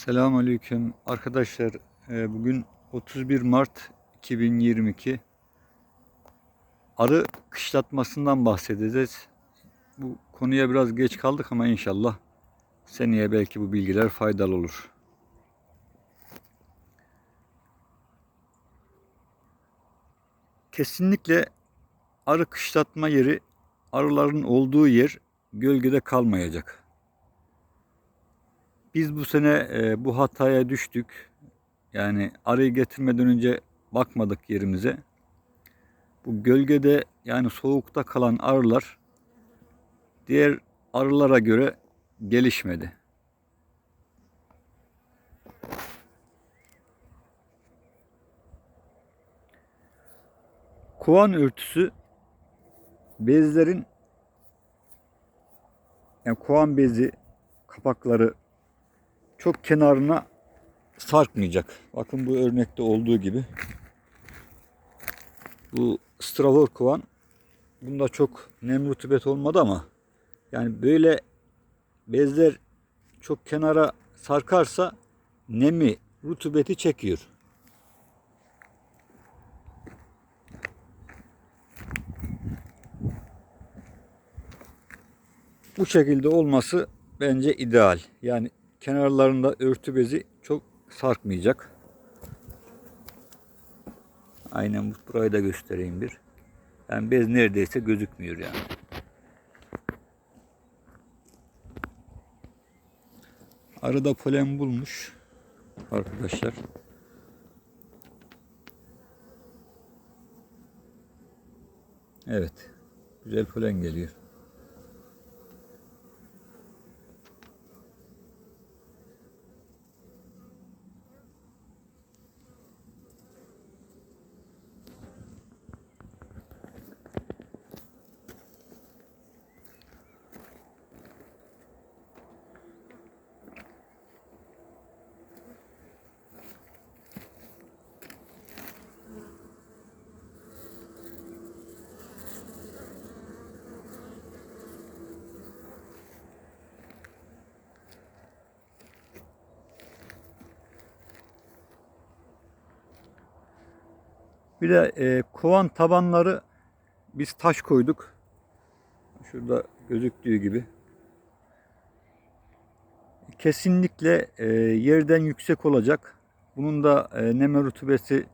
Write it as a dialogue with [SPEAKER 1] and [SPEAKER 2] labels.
[SPEAKER 1] Selamünaleyküm arkadaşlar. e, Bugün 31 Mart 2022. Arı kışlatmasından bahsedeceğiz. Bu konuya biraz geç kaldık ama inşallah seneye belki bu bilgiler faydalı olur. Kesinlikle arı kışlatma yeri arıların olduğu yer gölgede kalmayacak. Biz bu sene e, bu hataya düştük. Yani arıyı getirmeden önce bakmadık yerimize. Bu gölgede yani soğukta kalan arılar diğer arılara göre gelişmedi. Kovan örtüsü bezlerin yani kovan bezi kapakları çok kenarına sarkmayacak. Bakın bu örnekte olduğu gibi. Bu stravor kovan bunda çok nem rutubet olmadı ama yani böyle bezler çok kenara sarkarsa nemi rutubeti çekiyor. Bu şekilde olması bence ideal. Yani kenarlarında örtü bezi çok sarkmayacak. Aynen bu- burayı da göstereyim bir. Yani bez neredeyse gözükmüyor yani. Arada polen bulmuş arkadaşlar. Evet. Güzel polen geliyor. Bir de e, kovan tabanları biz taş koyduk. Şurada gözüktüğü gibi. Kesinlikle e, yerden yüksek olacak. Bunun da e, nem rutubeti